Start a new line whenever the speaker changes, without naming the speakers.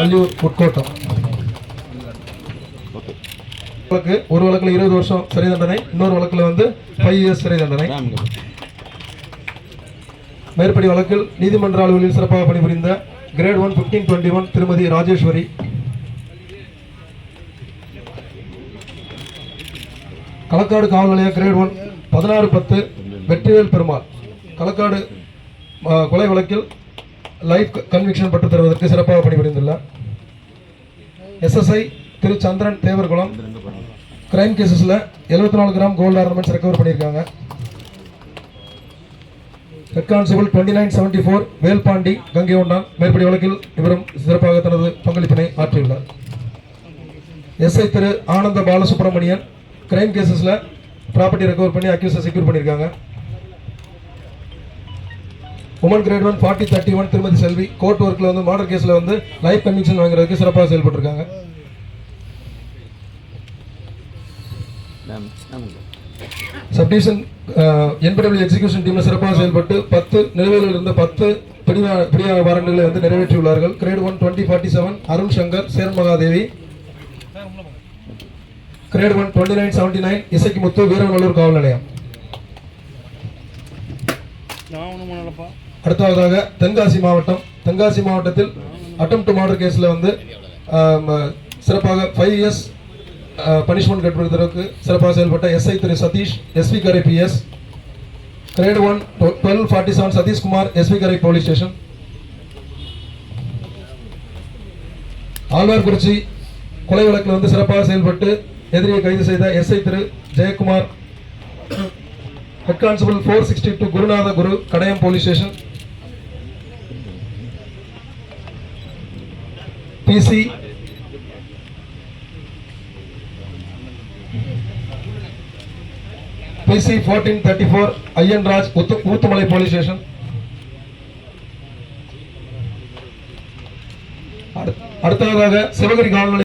வள்ளியூர் உட்கோட்டம் வழக்கு ஒரு வழக்குல இருபது வருஷம் சிறை தண்டனை இன்னொரு வழக்குல வந்து ஃபைவ் இயர்ஸ் சிறை தண்டனை. மேற்படி வழக்கில் நீதிமன்ற அலுவலில் சிறப்பாக பணிபுரிந்த grade one fifteen twenty one திருமதி ராஜேஸ்வரி. களக்காடு காவல் நிலைய கிரேட் ஒன் பதினாறு பத்து வெற்றிவேல் பெருமாள். களக்காடு கொலை வழக்கில் லைஃப் கன்விக்ஷன் பெற்று தருவதற்கு சிறப்பாக பணிபுரிந்துள்ளார். எஸ்எஸ்ஐ திரு சந்திரன் தேவர்குளம் கிரைம் கேசஸில் 74 நாலு கிராம் கோல்டு ஆர்னமெண்ட்ஸ் ரெக்கவர் பண்ணியிருக்காங்க. Head constable twenty nine seventy four Velpandi Gangai Kondan மேற்படி வழக்கில் இவரும் சிறப்பாக தனது பங்களிப்பினை ஆற்றியுள்ளார். எஸ்ஐ திரு ஆனந்த பாலசுப்ரமணியன் கிரைம் கேசஸில் ப்ராப்பர்ட்டி ரெக்கவர் பண்ணி அக்யூஸை செக்யூர் பண்ணியிருக்காங்க. Woman grade one forty thirty one திருமதி செல்வி. கோர்ட் ஒர்க்கில் வந்து மாடர் கேஸில் வந்து லைஃப் கன்விக்ஷன் வாங்குறதுக்கு சிறப்பாக செயல்பட்டுருக்காங்க. சப்டிவிஷன் என்பிடபிள்யூ எக்ஸிகியூஷன் டீமில் சிறப்பாக செயல்பட்டு பத்து நிலுவையில் இருந்த பத்து பிடிவா பிடியா வாரண்டுகளை வந்து நிறைவேற்றியுள்ளார்கள். Grade one twenty forty seven Arun Shankar Cheran Mahadevi. Grade one twenty nine seventy nine இசைக்கு முத்து வீரநல்லூர் காவல் நிலையம். அடுத்ததாக தென்காசி மாவட்டம். தென்காசி மாவட்டத்தில் அட்டம் டு மர்டர் கேஸில் வந்து சிறப்பாக ஃபைவ் இயர்ஸ் பனிஷ்மெண்ட் கட்டுவதற்கு சிறப்பாக செயல்பட்ட எஸ்ஐ திரு Satish SV Karai PS grade one twelve forty seven Sathishkumar SV Karai police station Alwarkurichi கொலை வழக்கில் வந்து சிறப்பாக செயல்பட்டு எதிரியை கைது செய்த எஸ்ஐ திரு Jayakumar head constable four sixty two Gurunatha Guru Kadayam police station PC PC fourteen thirty four Ayyanraj Raj Oothumalai police station அடுத்ததாக சிவகிரி காவல்